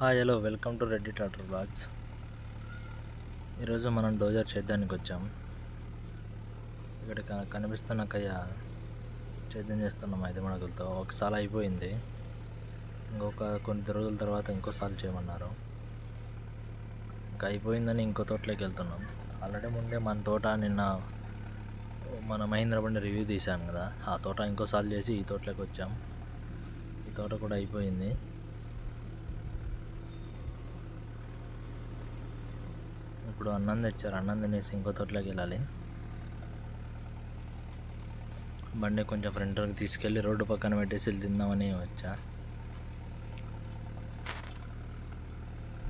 Hi hello welcome to Reddy Tatar blogs ఈరోజు మనం dozer చేద్దానికి వచ్చాం. ఇక్కడ కనిపిస్తున్న కయ్య సేద్యం చేస్తున్నాం ఐదు మడకలతో ఒకసారి అయిపోయింది. ఇంకొక కొన్ని రోజుల తర్వాత ఇంకోసారి చేయమన్నారు. ఇంకా అయిపోయిందని ఇంకో తోటలోకి వెళ్తున్నాం. ఆల్రెడీ ముందే మన తోట నిన్న మన మహేంద్ర బండి రివ్యూ తీసాను కదా. ఆ తోట ఇంకోసారి చేసి ఈ తోటలోకి వచ్చాం. ఈ తోట కూడా అయిపోయింది. ఇప్పుడు అన్నం తెచ్చారు. అన్నం తినేసి ఇంకో తోటలోకి వెళ్ళాలి. బండి కొంచెం ఫ్రంట్ వరకు తీసుకెళ్ళి రోడ్డు పక్కన పెట్టేసి వెళ్ళి తిందామని వచ్చా.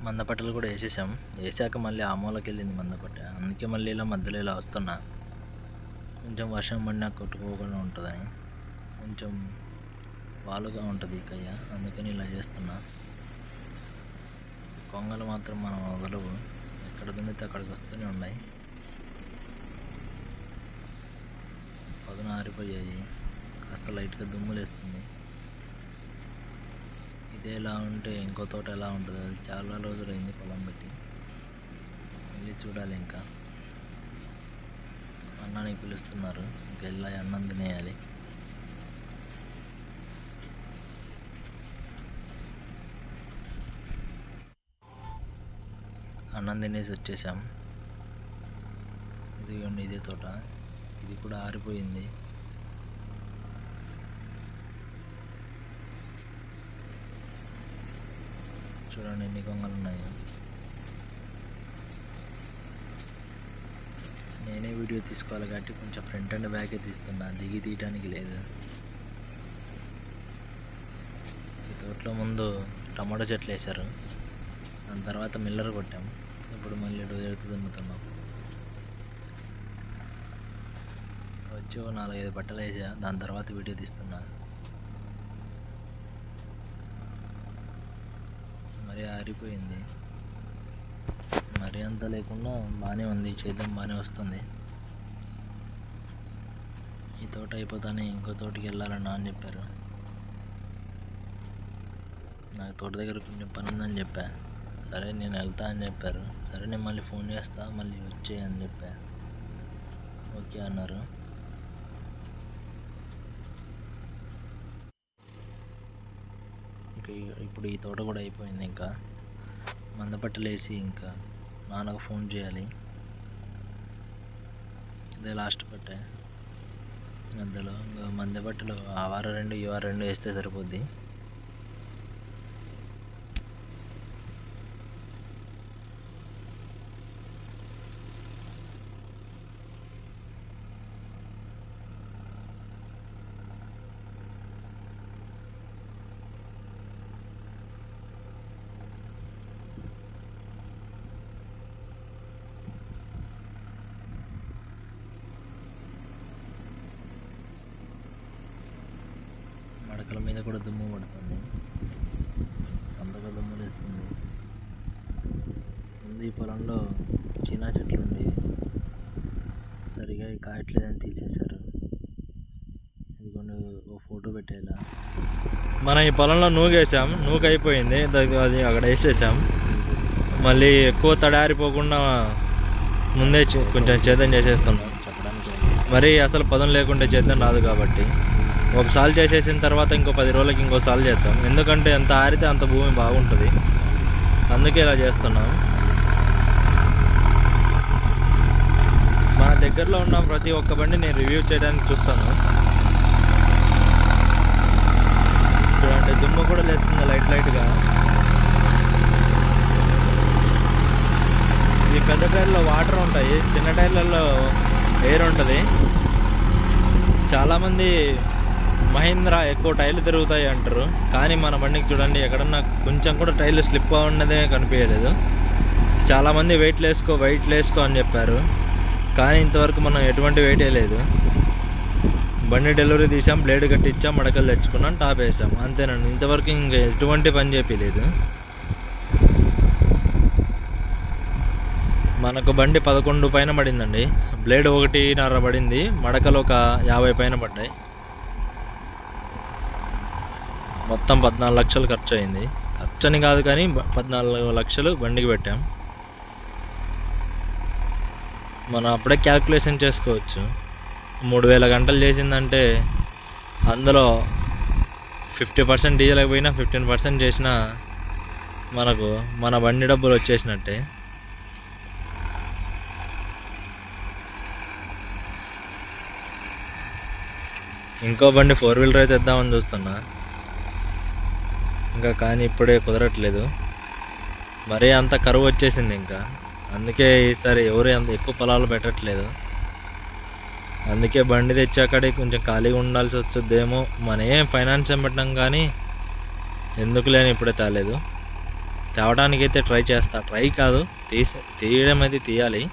మందపట్టలు కూడా వేసేసాం. వేసాక మళ్ళీ ఆ మూలకి వెళ్ళింది మందపట్ట. అందుకే మళ్ళీ ఇలా మధ్యలో ఇలా వస్తున్నా. కొంచెం వర్షం పడినా కొట్టుకోకుండా ఉంటుందని. కొంచెం వాలుగా ఉంటుంది ఈ కయ్య. అందుకని ఇలా చేస్తున్నా. కొంగలు మాత్రం మనం వదలవు. ఎక్కడ దున్నితే అక్కడికి వస్తూనే ఉన్నాయి. పదున ఆరిపోయాయి. కాస్త లైట్గా దుమ్ములేస్తుంది. ఇదే ఎలా ఉంటే ఇంకో తోట ఎలా ఉంటుంది అది చాలా రోజులైంది పొలం పెట్టి. వెళ్ళి చూడాలి ఇంకా. అన్నానికి పిలుస్తున్నారు. ఇంకా వెళ్ళి అన్నం తినేయాలి. అన్నం తినేసి వచ్చేసాం ఇదిగోండి ఇదే తోట. ఇది కూడా ఆరిపోయింది. చూడండి ఎన్ని కొంగలు ఉన్నాయో. నేనే వీడియో తీసుకోవాలి కాబట్టి కొంచెం ఫ్రంట్ అండ్ బ్యాకే తీస్తున్నా. దిగి తీయడానికి లేదు. ఈ తోటలో ముందు టమాటో చెట్లు వేశారు. దాని తర్వాత మిల్లర్ కొట్టాం. ఇప్పుడు మళ్ళీ డోజర్తో దున్నుతున్నాం వచ్చి ఓ నాలుగైదు బట్టలు వేసా దాని తర్వాత వీడియో తీస్తున్నా. మరి ఆరిపోయింది. మరి అంత లేకుండా బాగానే ఉంది చేద్దాం బాగానే వస్తుంది. ఈ తోట అయిపోతానే ఇంకో తోటకి వెళ్ళాలన్నా అని చెప్పారు. నాకు తోట దగ్గర కొంచెం పని ఉందని చెప్పా. సరే నేను వెళ్తా అని చెప్పారు. సరే నేను మళ్ళీ ఫోన్ చేస్తా మళ్ళీ వచ్చేయ్ అని చెప్పాను ఓకే అన్నారు. ఇక ఇప్పుడు ఈ తోట కూడా అయిపోయింది ఇంకా. మందపట్టలేసి ఇంకా నాన్నకు ఫోన్ చేయాలి. ఇదే లాస్ట్ పట్టే. మధ్యలో ఇంకా మందపట్టలు ఆ వారం రెండు ఈ వారం రెండు వేస్తే సరిపోద్ది. మడకల మీద కూడా దుమ్ము పడుతుంది. అంతగా దుమ్ము లేస్తుంది. ముందు ఈ పొలంలో చీనా చెట్లు ఉండి సరిగా కాయట్లేదని తీసేశారు. ఇదిగోండి ఓ ఫోటో పెట్టేలా. మనం ఈ పొలంలో నూగేసాం నూగు అయిపోయింది. అది అక్కడ వేసేసాం. మళ్ళీ ఎక్కువ తడారిపోకుండా ముందే కొంచెం చేద్దాం చేసేస్తున్నాం చెప్పడానికి మరి అసలు పదం లేకుండా చేద్దాం రాదు కాబట్టి. ఒకసారి చేసేసిన తర్వాత ఇంకో పది రోజులకి ఇంకోసారి చేద్దాం. ఎందుకంటే ఎంత ఆరితే అంత భూమి బాగుంటుంది. అందుకే ఇలా చేస్తున్నాం మన దగ్గరలో ఉన్న ప్రతి ఒక్క బండి నేను రివ్యూ చేయడానికి చూస్తాను. చూడండి దుమ్ము కూడా లేస్తుంది లైట్ లైట్గా ఈ పెద్ద టైర్లో వాటర్ ఉంటాయి. చిన్న టైర్లలో ఎయిర్ ఉంటుంది. చాలామంది మహీంద్రా ఎక్కువ టైర్లు తిరుగుతాయి అంటారు. కానీ మన బండికి చూడండి ఎక్కడన్నా కొంచెం కూడా టైర్లు స్లిప్ ఉన్నదే కనిపించలేదు. చాలామంది వెయిట్ లేసుకో వెయిట్ లేసుకో అని చెప్పారు. కానీ ఇంతవరకు మనం ఎటువంటి వెయిట్ వేయలేదు బండి డెలివరీ తీసాం బ్లేడ్ కట్టించాం మడకలు తెచ్చుకున్నాం టాప్ వేసాం. అంతేనండి. ఇంతవరకు ఇంక ఎటువంటి పని చెప్పలేదు మనకు బండి పదకొండు పైన పడిందండి. బ్లేడ్ ఒకటిన్నర పడింది మడకలు ఒక యాభై పైన పడ్డాయి. మొత్తం పద్నాలుగు లక్షలు ఖర్చు అయింది ఖర్చు అని కాదు కానీ పద్నాలుగు లక్షలు బండికి పెట్టాం. మనం అప్పుడే క్యాల్కులేషన్ చేసుకోవచ్చు. మూడు వేల గంటలు చేసిందంటే అందులో ఫిఫ్టీ పర్సెంట్ డీజిల్ అయిపోయినా ఫిఫ్టీన్ పర్సెంట్ చేసినా మనకు మన బండి డబ్బులు వచ్చేసినట్టే. ఇంకో బండి ఫోర్ వీలర్ అయితే ఇద్దామని చూస్తున్నా. ఇంకా కానీ ఇప్పుడే కుదరట్లేదు. మరీ అంత కరువు వచ్చేసింది ఇంకా. అందుకే ఈసారి ఎవరు అంత ఎక్కువ పొలాలు పెట్టట్లేదు. అందుకే బండి తెచ్చాకడే కొంచెం ఖాళీగా ఉండాల్సి వచ్చేదేమో మన ఏం ఫైనాన్స్ పెట్టడం కానీ ఎందుకు లేని ఇప్పుడే తేలేదు. తేవడానికి అయితే ట్రై చేస్తా. ట్రై కాదు తీసి తీయడం అయితే తీయాలి.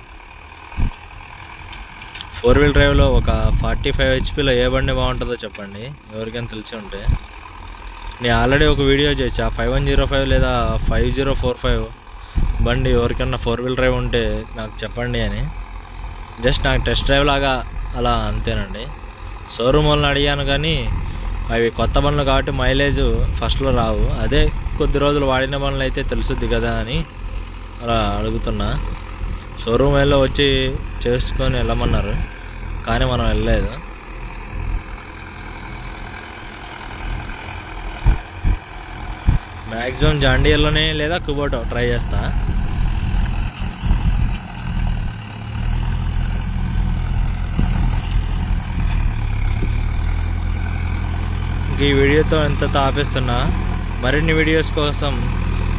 ఫోర్ వీల్ డ్రైవ్లో ఒక ఫార్టీ ఫైవ్ హెచ్పిలో ఏ బండి బాగుంటుందో చెప్పండి. ఎవరికైనా తెలిసి ఉంటే. నేను ఆల్రెడీ ఒక వీడియో చేసా ఫైవ్ వన్ జీరో ఫైవ్ లేదా ఫైవ్ జీరో ఫోర్ ఫైవ్ బండి ఎవరికైనా ఫోర్ వీల్ డ్రైవ్ ఉంటే నాకు చెప్పండి అని. జస్ట్ నాకు టెస్ట్ డ్రైవ్ లాగా అలా అంతేనండి. షోరూమ్ వాళ్ళని అడిగాను కానీ అవి కొత్త బండ్లు కాబట్టి మైలేజ్ ఫస్ట్లో రావు. అదే కొద్ది రోజులు వాడిన బండ్లు అయితే తెలుసుద్ది కదా అని అలా అడుగుతున్నా. షోరూమ్ వెళ్ళి వచ్చి చేసుకొని వెళ్ళమన్నారు. కానీ మనం వెళ్ళలేదు. మ్యాక్సిమం జాండియర్లోనే లేదా కుబోటో ట్రై చేస్తా. ఈ వీడియోతో ఎంత ఆపేస్తున్నా మరిన్ని వీడియోస్ కోసం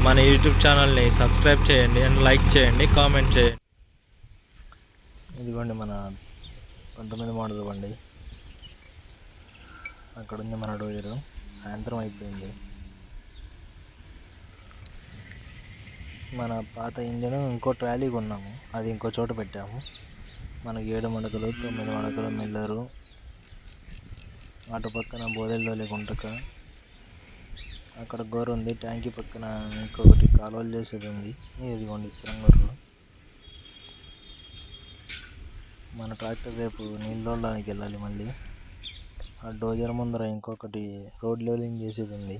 మన యూట్యూబ్ ఛానల్ని సబ్స్క్రైబ్ చేయండి అండ్ లైక్ చేయండి కామెంట్ చేయండి. ఇదిగోండి మన పంతొమ్మిది మోడల్ బండి. అక్కడ ఉంది మన డోజరు. సాయంత్రం అయిపోయింది. మన పాత ఇంజన్ ఇంకో ట్రాలీ కొన్నాము. అది ఇంకో చోట పెట్టాము. మనకి ఏడు మడకలు తొమ్మిది మడకలు మిల్లరు అటు పక్కన బోదెల్దోలి గుంటక అక్కడ గోరు ఉంది ట్యాంకీ పక్కన ఇంకొకటి కాలువలు చేసేది ఉంది. ఇదిగోండి తిరంగూరులో మన ట్రాక్టర్ రేపు నీళ్ళు తోడడానికి వెళ్ళాలి మళ్ళీ. ఆ డోజర్ ముందర ఇంకొకటి రోడ్ లెవెలింగ్ చేసేది ఉంది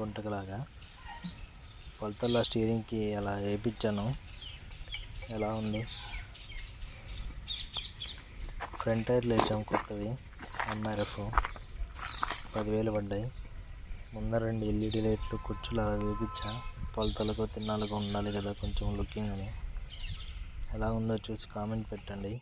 గుంటకలాగా. కొలతల్లో స్టీరింగ్కి అలా వేయించాను. ఎలా ఉంది? ఫ్రంట్ టైర్లు వేసాం కొత్తవి. ఎంఆర్ఎఫ్ పదివేలు పడ్డాయి. ముందర రెండు ఎల్ఈడి లైట్లు కుర్చీలు అలా వేపించా కొలతలకు తిన్నాలకు ఉండాలి కదా కొంచెం లుకింగ్ అని. ఎలా ఉందో చూసి కామెంట్ పెట్టండి.